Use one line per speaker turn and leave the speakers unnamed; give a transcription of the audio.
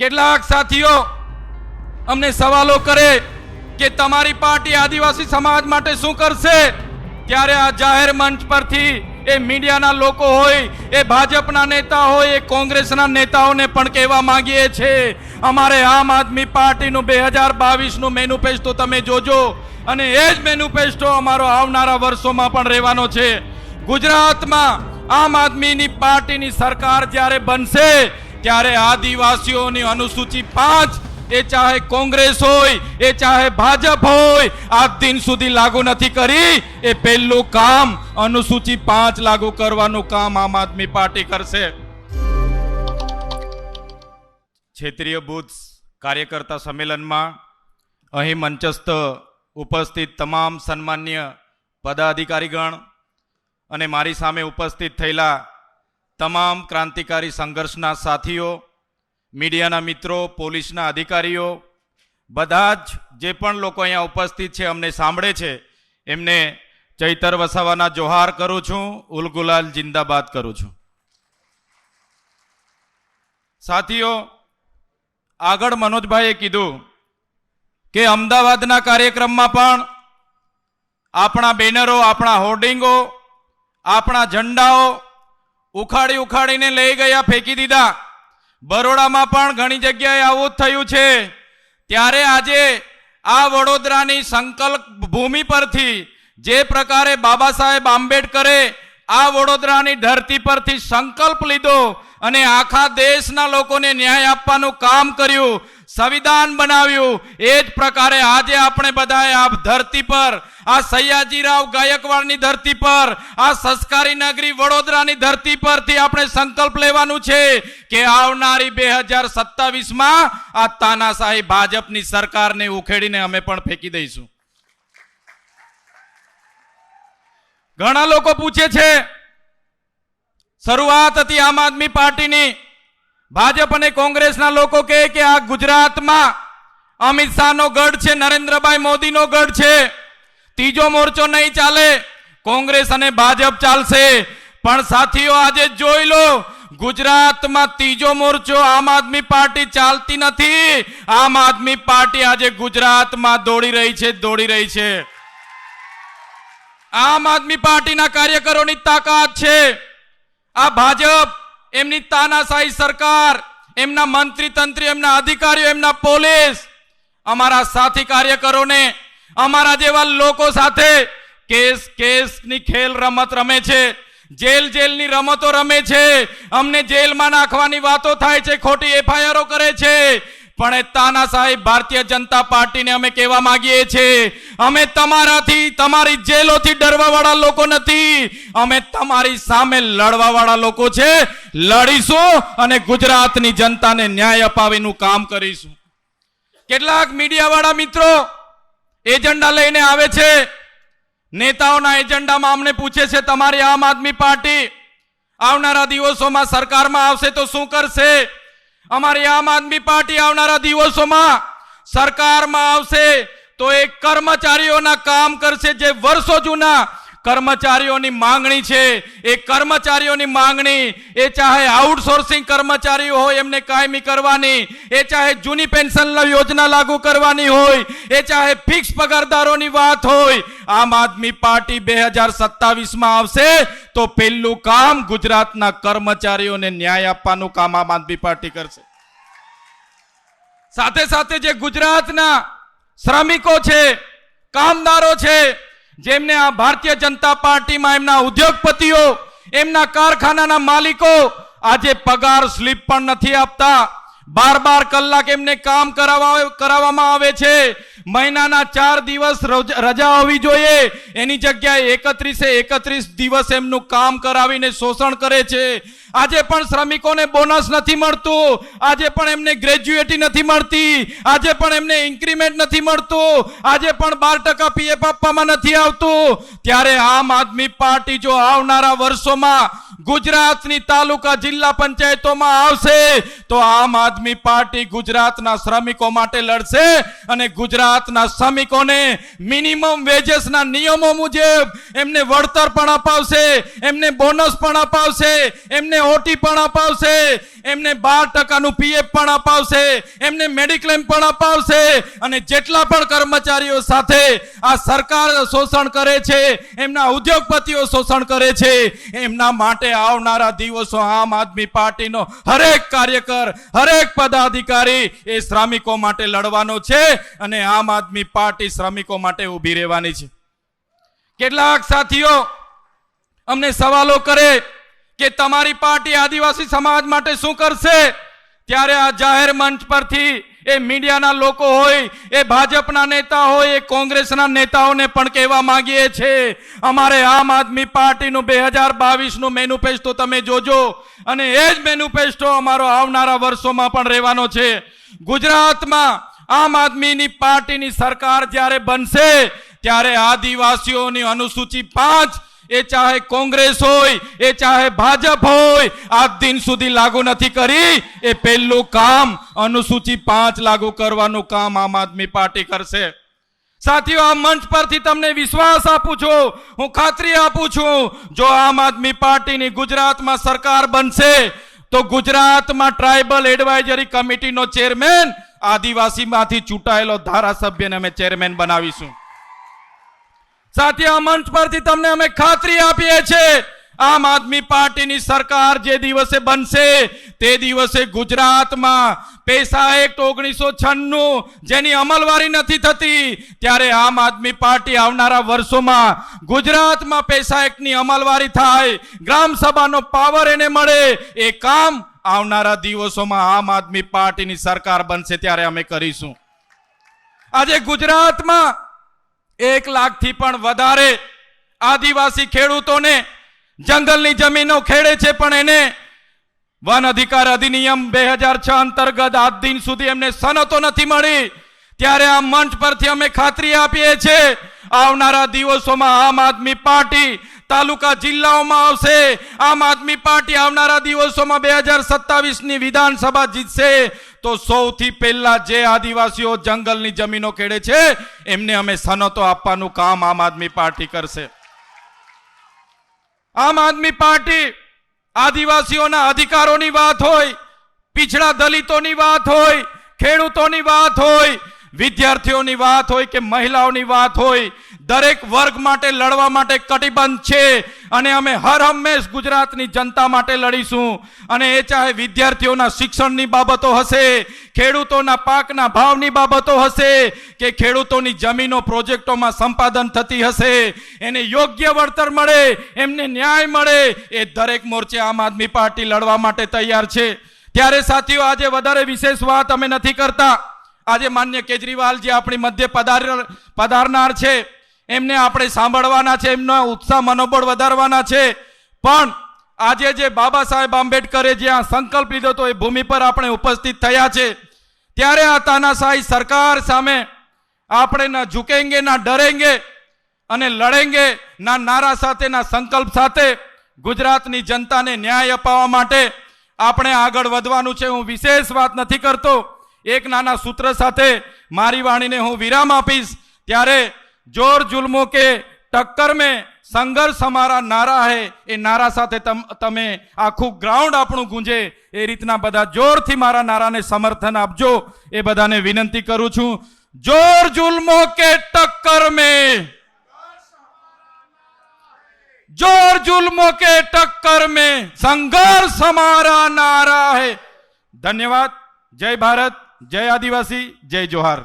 કેટલાક સાથીઓ અમને સવાલો કરે કે તમારી પાર્ટી આદિવાસી સમાજ માટે શું કરશે? ત્યારે આ જાહેર મંચ પરથી એ મીડિયાના લોકો હોય, એ ભાજપના નેતા હોય, એ કોંગ્રેસના નેતાઓને પણ કહેવા માંગીએ છીએ, અમારે આમ આદમી પાર્ટીનું બે હજાર બાવીસનું મેન્યુફેસ્ટો તમે જોજો. અને એ જ મેન્યુફેસ્ટો અમારો આવનારા વર્ષોમાં પણ રહેવાનો છે. ગુજરાતમાં આમ આદમીની પાર્ટીની સરકાર જ્યારે બનશે ત્યારે આદિવાસીઓની અનુસૂચિ પાંચ, એ ચાહે કોંગ્રેસ હોય, એ ચાહે ભાજપ હોય આ દિન સુધી લાગુ નથી કરી. એ પહેલું કામ અનુસૂચિ પાંચ લાગુ કરવાનું કામ આમ આદમી પાર્ટી કરશે. ક્ષેત્રીય બુથ કાર્યકર્તા સંમેલનમાં અહીં મંચસ્થ ઉપસ્થિત તમામ સન્માન્ય પદાધિકારીગણ અને મારી સામે ઉપસ્થિત થયેલા તમામ ક્રાંતિકારી સંઘર્ષના સાથીઓ, મીડિયાના મિત્રો, પોલીસના અધિકારીઓ, બધા જ જે પણ લોકો અહીંયા ઉપસ્થિત છે, અમને સાંભળે છે, એમને ચૈતર વસાવાના જોહાર કરું છું ઉલગુલાલ જિંદાબાદ કરું છું. સાથીઓ, આગળ મનોજભાઈએ કીધું કે અમદાવાદના કાર્યક્રમમાં પણ આપણા બેનરો, આપણા હોર્ડિંગો, આપણા ઝંડાઓ ઉખાડી ઉખાડીને લઈ ગયા, ફેંકી દીધા. બરોડામાં પણ ઘણી જગ્યાએ આવું જ થયું છે. ત્યારે આજે આ વડોદરાની સંકલ્પ ભૂમિ પરથી જે પ્રકારે બાબા સાહેબ આંબેડકરે આ વડોદરાની ધરતી પરથી સંકલ્પ લીધો અને આખા દેશના લોકોને ન્યાય આપવાનું કામ કર્યું, સંવિધાન બનાવ્યું. એ જ પ્રકારે આજે આપણે બધાએ આ ધરતી પર, આ સયાજીરાવ ગાયકવાડની ધરતી પર, આ સંસ્કારી નગરી વડોદરાની ધરતી પરથી આપણે સંકલ્પ લેવાનું છે કે આવનારી બે હજાર સત્તાવીસમાં આ તાનાશાહી ભાજપની સરકારને ઉખેડીને અમે પણ ફેંકી દઈશું. ઘણા લોકો પૂછે છે શરૂઆત હતી આમ આદમી પાર્ટીની ભાજપ અને કોંગ્રેસના લોકો કહે કે આ ગુજરાતમાં અમિત શાહનો ગઢ છે, નરેન્દ્રભાઈ મોદીનો ગઢ છે. ત્રીજો મોરચો નહીં ચાલે, કોંગ્રેસ અને ભાજપ ચાલશે. પણ સાથીઓ, આજે જોઈ લો, ગુજરાતમાં ત્રીજો મોરચો આમ આદમી પાર્ટી ચાલતી નથી. આમ આદમી પાર્ટી આજે ગુજરાતમાં દોડી રહી છે, દોડી રહી છે. આમ આદમી પાર્ટીના કાર્યકરોની તાકાત છે. આ ભાજપ, એમની તાનાશાહી સરકાર, એમના મંત્રી તંત્રી એમના અધિકારીઓ, એમના પોલીસ, અમારા સાથી કાર્યકરોને, અમારા જેવા લોકો સાથે કેસ, કેસની ખેલ રમત રમે છે. જેલ, જેલની રમતો રમે છે. અમને જેલમાં નાખવાની વાતો થાય છે, ખોટી એફઆઈઆરો કરે છે. પણ એ તાનાશાહી ભારતીય જનતા પાર્ટીને અમે કહેવા માંગીએ છીએ, અમે તમારાથી, તમારી જેલોથી ડરવાવાળા લોકો નથી, અમે તમારી સામે લડવાવાળા લોકો છે, લડીશું અને ગુજરાતની જનતાને ન્યાય અપાવીનું કામ કરીશું. કેટલાક મીડિયાવાળા મિત્રો એજન્ડા લઈને આવે છે, નેતાઓના એજન્ડામાં અમને પૂછે છે, તમારી આમ આદમી પાર્ટી આવનારા દિવસોમાં સરકારમાં આવશે તો શું કરશે? અમારી આમ આદમી પાર્ટી આવનારા દિવસોમાં સરકારમાં આવશે તો એ કર્મચારીઓના કામ કરશે જે વર્ષો જૂના કર્મચારીઓની માંગણી છે. એ કર્મચારીઓની માંગણી, એ ચાહે આઉટસોર્સિંગ કર્મચારીઓ હોય એમને કાયમી કરવાની, એ ચાહે જૂની પેન્શન યોજના લાગુ કરવાની હોય, એ ચાહે ફિક્સ પગારદારોની વાત હોય, આમ આદમી પાર્ટી બે હજાર સત્તાવીસમાં આવશે તો પહેલું કામ ગુજરાતના કર્મચારીઓને ન્યાય આપવાનું કામ આમ આદમી પાર્ટી કરશે. સાથે સાથે જે ગુજરાતના શ્રમિકો છે, કામદારો છે જેમને આ ભારતીય જનતા પાર્ટીમાં એમના ઉદ્યોગપતિઓ, એમના કારખાનાના માલિકો આજે પગાર સ્લીપ પણ નથી આપતા. બાર બાર કલાક એમને કામ કરાવવા કરાવવામાં આવે છે. મહિનાના ચાર દિવસ રોજ- હોવી જોઈએ. એની જગ્યાએ એકત્રીસે એકત્રીસ દિવસ એમનું કામ કરાવીને શોષણ કરે છે. આજે પણ શ્રમિકોને બોનસ નથી મળતું. આજે પણ એમને ગ્રેજ્યુએટી નથી મળતી. આજે પણ એમને ઇન્ક્રીમેન્ટ નથી મળતું. આજે પણ બાર ટકા પીએફ આપવામાં નથી આવતું. ત્યારે આમ આદમી પાર્ટી જો આવનારા વર્ષોમાં ગુજરાતની તાલુકા જિલ્લા પંચાયતોમાં આવશે, તો આમ આદમી પાર્ટી ગુજરાતના શ્રમિકો માટે લડશે અને ગુજરાતના શ્રમિકોને મિનિમમ વેજેસના નિયમો મુજબ એમને વળતર પણ અપાવશે, એમને બોનસ પણ અપાવશે, એમને ઓટી પણ અપાવશે, એમને બાર ટકાનું પીએફ પણ અપાવશે, એમને મેડિક્લેમ પણ અપાવશે, અને જેટલા પણ કર્મચારીઓ સાથે આ સરકાર શોષણ કરે છે, એમના ઉદ્યોગપતિઓ શોષણ કરે છે, એમના માટે આવનારા દિવસો આમ આદમી પાર્ટીનો હરેક કાર્યકર, હરેક પદાધિકારી એ શ્રમિકો માટે લડવાનો છે, અને આમ આદમી પાર્ટી શ્રમિકો માટે ઊભી રહેવાની છે. કેટલાક સાથીઓ અમને સવાલો કરે કે તમારી પાર્ટી આદિવાસી સમાજ માટે શું કરશે? ત્યારે આ જાહેર મંચ પરથી એ મીડિયાના લોકો હોય, એ ભાજપના નેતા હોય, એ કોંગ્રેસના નેતાઓને પણ કહેવા માંગીએ છે અમારે આમ આદમી પાર્ટીનું બે હજાર બાવીસનું મેન્યુફેસ્ટો તમે જોજો, અને એ જ મેન્યુફેસ્ટો અમારો આવનારા વર્ષોમાં પણ રહેવાનો છે. ગુજરાતમાં આમ આદમીની પાર્ટીની સરકાર જ્યારે બનશે, ત્યારે આદિવાસીઓની અનુસૂચિ પાંચ એ ચાહે કોંગ્રેસ હોય, એ ચાહે ભાજપ હોય, આજ દિન સુધી લાગુ નથી કરી. એ પહેલું કામ અનુસૂચિ પાંચ લાગુ કરવાનું કામ આમ આદમી પાર્ટી કરશે. સાથીઓ, આ મંચ પરથી તમને વિશ્વાસ આપું છું, હું ખાતરી આપું છું, જો આમ આદમી પાર્ટીની ગુજરાતમાં સરકાર બનશે, તો ગુજરાતમાં ટ્રાઇબલ એડવાઇઝરી કમિટીનો ચેરમેન આદિવાસીમાંથી ચૂંટાયેલો ધારાસભ્યને અમે ચેરમેન બનાવીશું. સાથે આ મંચ પરથી તમને અમે ખાતરી આપીએ છીએ, આમ આદમી પાર્ટીની સરકાર જે દિવસે બનશે, તે દિવસે ગુજરાતમાં પૈસા એક્ટ ઓગણીસો છન્નું જેની અમલવારી નથી થતી, ત્યારે આમ આદમી પાર્ટી આવનારા વર્ષોમાં ગુજરાતમાં પૈસા એક્ટની અમલવારી થાય, ગ્રામ સભાનો પાવર એને મળે, એ કામ આવનારા દિવસોમાં આમ આદમી પાર્ટીની સરકાર બનશે ત્યારે અમે કરીશું. આજે ગુજરાતમાં એક લાખથી પણ વધારે આદિવાસી ખેડૂતોને જંગલની જમીનો ખેડે છે, પણ એને વન અધિકાર અધિનિયમ બે હજાર છ અંતર્ગત આજ દિન સુધી એમને સનતો નથી મળી. ત્યારે આ મંચ પરથી અમે ખાતરી આપીએ છીએ, આવનારા દિવસોમાં આમ આદમી પાર્ટી તાલુકા જિલ્લાઓમાં આવશે. આમ આદમી પાર્ટી આવનારા દિવસોમાં બે હજાર સત્તાવીસની વિધાનસભા જીતશે. તો સૌથી પહેલા જે આદિવાસીઓ જંગલની જમીનો ખેડે છે, એમને અમે સનતો આપવાનું કામ આમ આદમી પાર્ટી કરશે. આમ આદમી પાર્ટી આદિવાસીઓના અધિકારોની વાત હોય, પીછડા દલિતોની વાત હોય, ખેડૂતોની વાત હોય, વિદ્યાર્થીઓની વાત હોય કે મહિલાઓની વાત હોય દરેક વર્ગ માટે લડવા માટે કટિબદ્ધ છે. અને અમે હર હંમેશ ગુજરાતની જનતા માટે લડીશું. અને એ ચાહે વિદ્યાર્થીઓના શિક્ષણની બાબતો હશે, ખેડૂતોના પાકના ભાવની બાબતો હશે, કે ખેડૂતોની જમીનો પ્રોજેક્ટોમાં સંપાદન થતી હશે. એને યોગ્ય વળતર મળે, એમને ન્યાય મળે. એ દરેક મોરચે આમ આદમી પાર્ટી લડવા માટે તૈયાર છે. ત્યારે સાથીઓ, આજે વધારે વિશેષ વાત અમે નથી કરતા. આજે માન્ય કેજરીવાલ જે આપણી મધ્ય પધાર, પધારનાર છે. એમને આપણે સાંભળવાના છે, એમનો ઉત્સાહ મનોબળ વધારવાના છે. પણ આજે જે બાબા સાહેબ આંબેડકરે જ્યાં સંકલ્પ લીધો હતો, એ ભૂમિ પર આપણે ઉપસ્થિત થયા છે. ત્યારે આ તાનાશાહી સરકાર સામે આપણે ના ઝુકેંગે, ના ડરેંગે અને લડેંગે, ના નારા સાથે, ના સંકલ્પ સાથે ગુજરાતની જનતાને ન્યાય અપાવવા માટે આપણે આગળ વધવાનું છે. હું વિશેષ વાત નથી કરતો. એક નાના સૂત્ર સાથે મારી વાણીને હું વિરામ આપીશ. ત્યારે જોર જુલ્મો કે ટક્કર મેં સંઘર્ષ હમારા નારા હે એ નારા સાથે તમ- તમે આખું ગ્રાઉન્ડ આપણું ગુંજે એ રીતના બધા જોરથી મારા નારાને સમર્થન આપજો એ બધાને વિનંતી કરું છું જોર જુલ્મો કે ટક્કર મેં जोर जुल्मों के टक्कर में संघर्ष हमारा नारा है धन्यवाद जय भारत जय आदिवासी जय जोहार